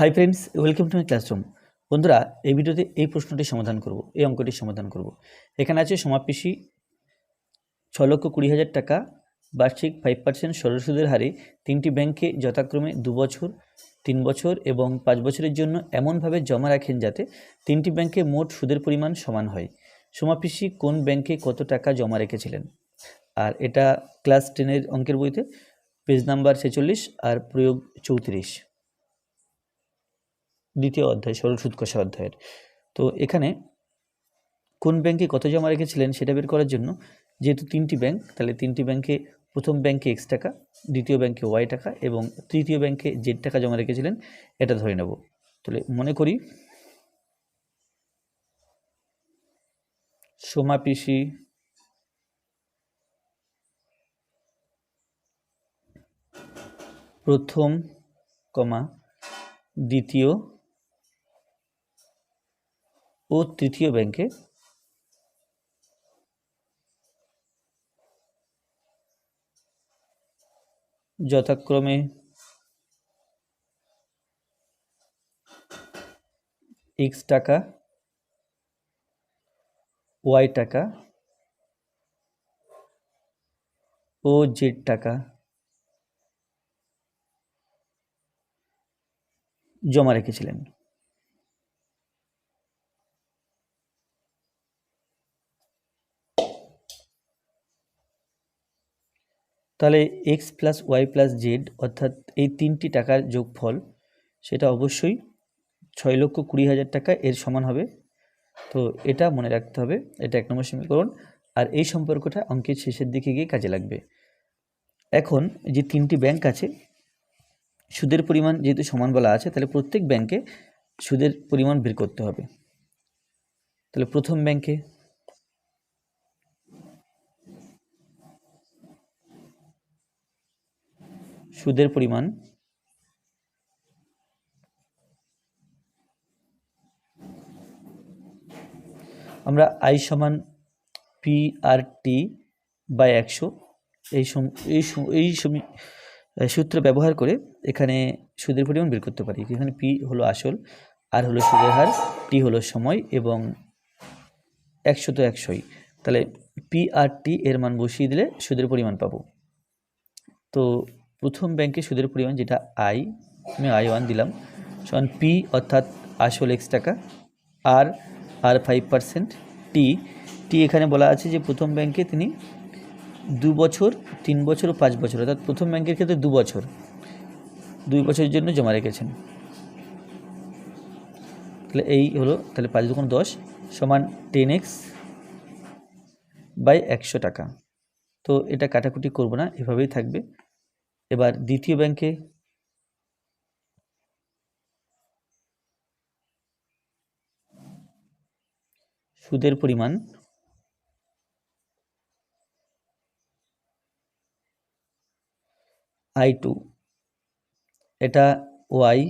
Hi friends welcome to my classroom বন্ধুরা, এই ভিডিওতে এই প্রশ্নটি সমাধান করব, এই অঙ্কটির সমাধান করব। এখানে আছে সমাপিসি ছ লক্ষ কুড়ি হাজার টাকা, বার্ষিক ফাইভ পার্সেন্ট সরল সুদের হারে তিনটি ব্যাংকে যথাক্রমে দু বছর, তিন বছর এবং পাঁচ বছরের জন্য এমনভাবে জমা রাখেন যাতে তিনটি ব্যাংকে মোট সুদের পরিমাণ সমান হয়। সমাপিসি কোন ব্যাংকে কত টাকা জমা রেখেছিলেন? আর এটা ক্লাস টেনের অঙ্কের বইতে পেজ নাম্বার ছেচল্লিশ আর প্রয়োগ চৌত্রিশ। দ্বিতীয় অধ্যায় সরল সুদ কষা অধ্যায়ের। তো এখানে কোন ব্যাংকে কত জমা রেখেছিলেন সেটা বের করার জন্য, যেহেতু তিনটি ব্যাংক, তাহলে তিনটি ব্যাংকে প্রথম ব্যাংকে এক্স টাকা, দ্বিতীয় ব্যাংকে ওয়াই টাকা এবং তৃতীয় ব্যাংকে জেড টাকা জমা রেখেছিলেন, এটা ধরে নেব। তাহলে মনে করি সোমাপিসি প্রথম, কমা, দ্বিতীয় ও তৃতীয় ব্যাংকে যথাক্রমে এক্স টাকা ওয়াই টাকা ও জেড টাকা জমা রেখেছিলেন। তাহলে X plus Y plus Z অর্থাৎ এই তিনটি টাকার যোগফল, সেটা অবশ্যই ছয় লক্ষ কুড়ি হাজার টাকা এর সমান হবে। তো এটা মনে রাখতে হবে, এটা এক নম্বর সমীকরণ। আর এই সম্পর্কটা অঙ্কের শেষের দিকে গিয়ে কাজে লাগবে। এখন যে তিনটি ব্যাংক আছে, সুদের পরিমাণ যেহেতু সমান বলা আছে, তাহলে প্রত্যেক ব্যাংকে সুদের পরিমাণ বের করতে হবে। তাহলে প্রথম ব্যাংকে সুদের পরিমাণ। আমরা আই সমান পি আর টি বাই একশো। এই সম, এই এই সূত্র ব্যবহার করে এখানে সুদের পরিমাণ বের করতে পারি। এখানে পি হলো আসল আর হলো সুদের হার টি হলো সময় এবং একশো তো একশোই। তাহলে পি আর টি এর মান বসিয়ে দিলে সুদের পরিমাণ পাবো। তো প্রথম ব্যাংকে সুদের পরিমাণ যেটা আই, আমি আই ওয়ান দিলাম, সমান পি অর্থাৎ আসল এক্স টাকা, আর আর ফাইভ পার্সেন্ট টি টি এখানে বলা আছে যে প্রথম ব্যাংকে তিনি দু বছর, তিন বছর ও পাঁচ বছর, অর্থাৎ প্রথম ব্যাংকের ক্ষেত্রে দু বছর, দুই বছরের জন্য জমা রেখেছেন। তাহলে এই হলো, তাহলে পাঁচ দুগুণ দশ সমান টেন এক্স বাই একশো টাকা। তো এটা কাটাকুটি করব না, এভাবেই থাকবে। এবার দ্বিতীয় ব্যাংকে সুদের পরিমাণ আই টু, এটা ওয়াই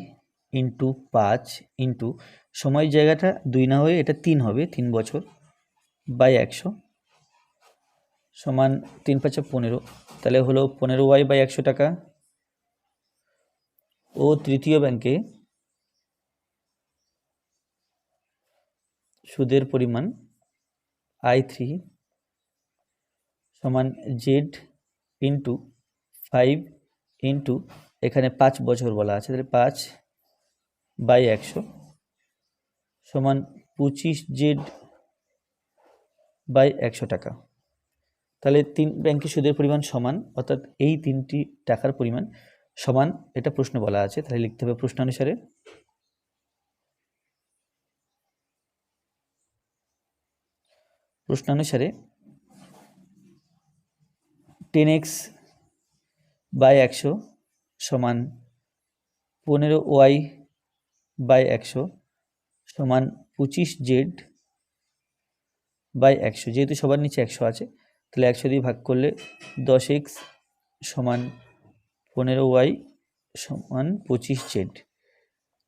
ইন্টু পাঁচ ইন্টু সময় জায়গাটা দুই না হয়ে এটা তিন হবে, তিন বছর বাই একশো। সমান তিন পাঁচে পনেরো। তাহলে হলো পনেরো ওয়াই বাই একশো টাকা। ও তৃতীয় ব্যাংকে সুদের পরিমাণ আই থ্রি সমান জেড ইন্টু ফাইভ ইন্টু এখানে পাঁচ বছর বলা আছে, তাহলে পাঁচ বাই একশো সমান পঁচিশ জেড বাই একশো টাকা। তাহলে তিন ব্যাংকে সুদের পরিমাণ সমান, অর্থাৎ এই তিনটি টাকার পরিমাণ সমান, এটা প্রশ্ন বলা আছে। তাহলে লিখতে হবে প্রশ্ন অনুসারে প্রশ্ন অনুসারে টেন এক্স বাই একশো সমান পনেরো ওয়াই বাই একশো সমান পঁচিশ জেড বাই একশো। যেহেতু সবার নিচে একশো আছে তাহলে একশো দিয়ে ভাগ করলে দশ এক্স সমান পনেরো ওয়াই সমান পঁচিশ জেড।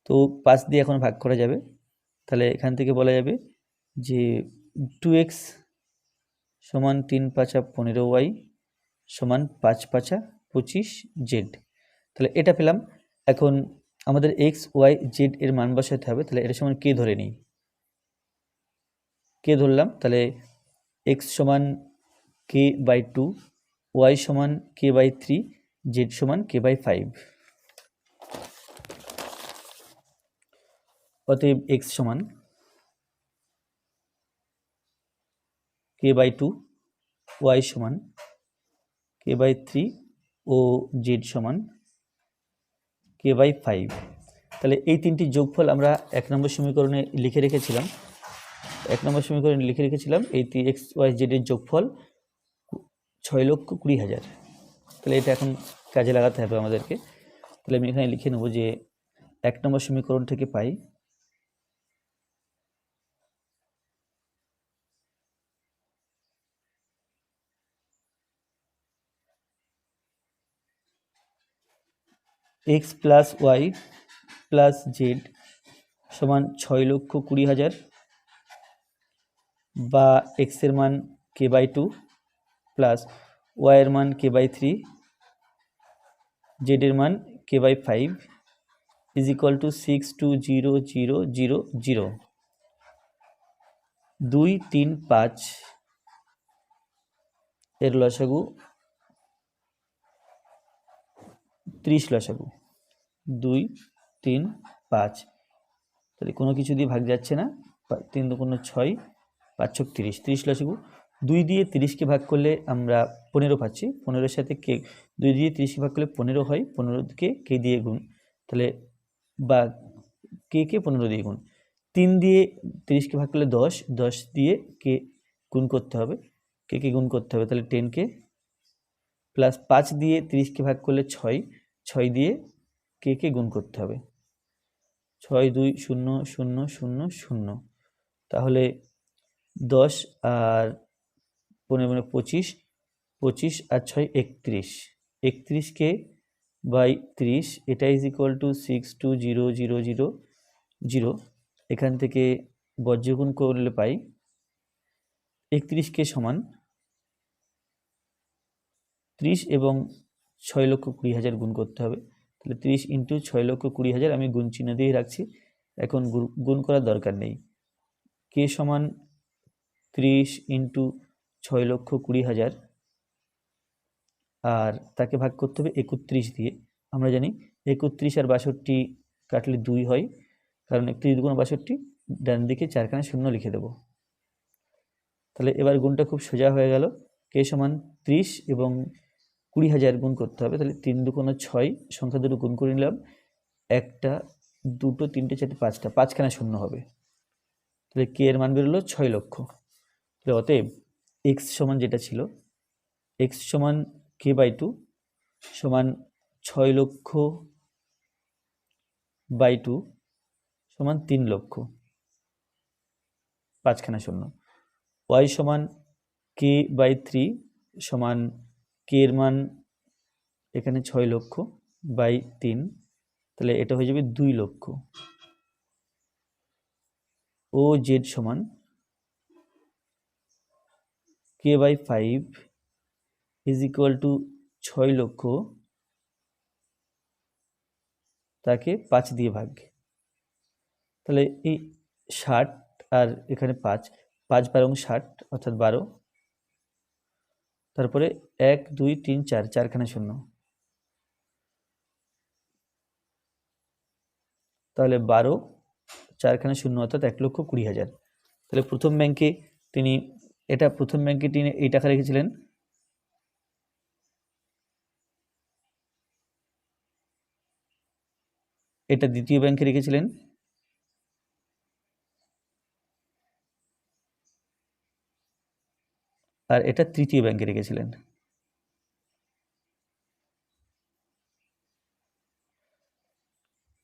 তো পাঁচ দিয়ে এখন ভাগ করা যাবে। তাহলে এখান থেকে বলা যাবে যে টু এক্স সমান তিন পাঁচা পনেরো ওয়াই সমান পাঁচ পাঁচা পঁচিশ জেড। তাহলে এটা পেলাম। এখন আমাদের এক্স ওয়াই জেড এর মান বসাতে হবে। তাহলে এটা সমান কে ধরে নিই? কে ধরলাম? তাহলে এক্স সমান কে বাই টু ওয়াই সমান কে বাই থ্রি জেড সমান কে বাই ফাইভ অতএব এক্স সমান কে বাই টু ওয়াই সমান কে বাই থ্রি ও জেড সমান কে বাই ফাইভ তাহলে এই তিনটি যোগফল আমরা এক নম্বর সমীকরণে লিখে রেখেছিলাম। এক নম্বর সমীকরণে লিখে রেখেছিলাম, এই এক্স ওয়াই জেডের যোগফল ছয় লক্ষ কুড়ি হাজার। তাহলে এটা এখন কাজে লাগাতে হবে আমাদেরকে। তাহলে আমি এখানে লিখে নেব যে এক নম্বর সমীকরণ থেকে পাই। X plus Y plus Z সমান ছয় লক্ষ কুড়ি হাজার বা এক্সের মান কে বাই টু প্লাস ওয়াইয়ের মান কে বাই থ্রি জেডের মান K by five is equal to six two zero zero zero zero দুই, তিন, পাঁচ এর লসাগু ত্রিশ লসাগু। দুই, তিন, পাঁচ। তাহলে কোনো কিছু দিয়ে ভাগ যাচ্ছে না। তিন দুগুণ ছয়, পাঁচ ছক তিরিশ। তিরিশ লসাগু। দুই দিয়ে তিরিশকে ভাগ করলে আমরা পনেরো পাচ্ছি। পনেরোর সাথে কে, দুই দিয়ে তিরিশকে ভাগ করলে পনেরো হয় পনেরোকে কে দিয়ে গুণ। তাহলে বা কে কে পনেরো দিয়ে গুণ। তিন দিয়ে তিরিশকে ভাগ করলে দশ দশ দিয়ে কে গুণ করতে হবে। কে কে গুণ করতে হবে? তাহলে টেনকে প্লাস পাঁচ দিয়ে তিরিশকে ভাগ করলে ছয় ছয় দিয়ে কে কে গুণ করতে হবে? ছয়, দুই, শূন্য শূন্য শূন্য শূন্য। তাহলে দশ আর পনেরো পনেরো পঁচিশ পঁচিশ আর ছয় একত্রিশ। একত্রিশকে বাই ত্রিশ, এটা is equal to six two zero zero zero zero এখান থেকে বজ্রগুণ করলে পাই একত্রিশকে সমান ত্রিশ এবং ছয় লক্ষ কুড়ি হাজার গুণ করতে হবে। তাহলে ত্রিশ ইন্টু ছয় লক্ষ কুড়ি হাজার আমি গুণ চিহ্ন দিয়ে রাখছি। এখন গুণ করার দরকার নেই। কে সমান ত্রিশ ইন্টু ছয় লক্ষ কুড়ি হাজার। আর তাকে ভাগ করতে হবে একত্রিশ দিয়ে। আমরা জানি একত্রিশ আর বাষট্টি কাটলে দুই হয়, কারণ একত্রিশ দুগুণ বাষট্টি, ডান দিকে চারখানা শূন্য লিখে দেবো। তাহলে এবার গুণটা খুব সোজা হয়ে গেল। কে সমান ত্রিশ এবং কুড়ি হাজার গুণ করতে হবে, তাহলে তিন দুগুণ ছয় সংখ্যা দুটো গুণ করে নিলাম। একটা, দুটো, তিনটে, চারটে, পাঁচটা, পাঁচখানা শূন্য হবে। তাহলে কে এর মান বেরোলো? ছয় লক্ষ। তাহলে অতএব এক্স সমান যেটা ছিল এক্স সমান কে বাই টু সমান ছয় লক্ষ বাই টু সমান তিন লক্ষ। পাঁচখানা শূন্য। ওয়াই সমান কে বাই থ্রি সমান কে এর মান এখানে ছয় লক্ষ বাই তিন, তাহলে এটা হয়ে যাবে দুই লক্ষ। ও জেড সমান K by five is equal to ছয় লক্ষ তাকে পাঁচ দিয়ে ভাগ। তাহলে এই ষাট আর এখানে পাঁচ পাঁচ বারো ষাট অর্থাৎ বারো। তারপরে এক, দুই, তিন, চার, চারখানা শূন্য। তাহলে বারো, চারখানা শূন্য অর্থাৎ এক লক্ষ কুড়ি হাজার। তাহলে প্রথম ব্যাংকে তিনি এটা প্রথম ব্যাংকে তিনি এই টাকা রেখেছিলেন। এটা দ্বিতীয় ব্যাংকে রেখেছিলেন। আর এটা তৃতীয় ব্যাংকে রেখেছিলেন।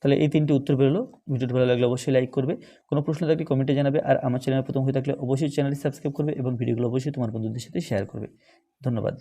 তাহলে এই তিনটি উত্তর বেরোলো ভিডিওটি ভালো লাগলে অবশ্যই লাইক করবে। কোনো প্রশ্ন থাকলে কমেন্টে জানাবে আর আমার চ্যানেল প্রথম হয়ে থাকলে অবশ্যই চ্যানেলটি সাবস্ক্রাইব করবে এবং ভিডিওগুলো অবশ্যই তোমার বন্ধুদের সাথে শেয়ার করবে। ধন্যবাদ।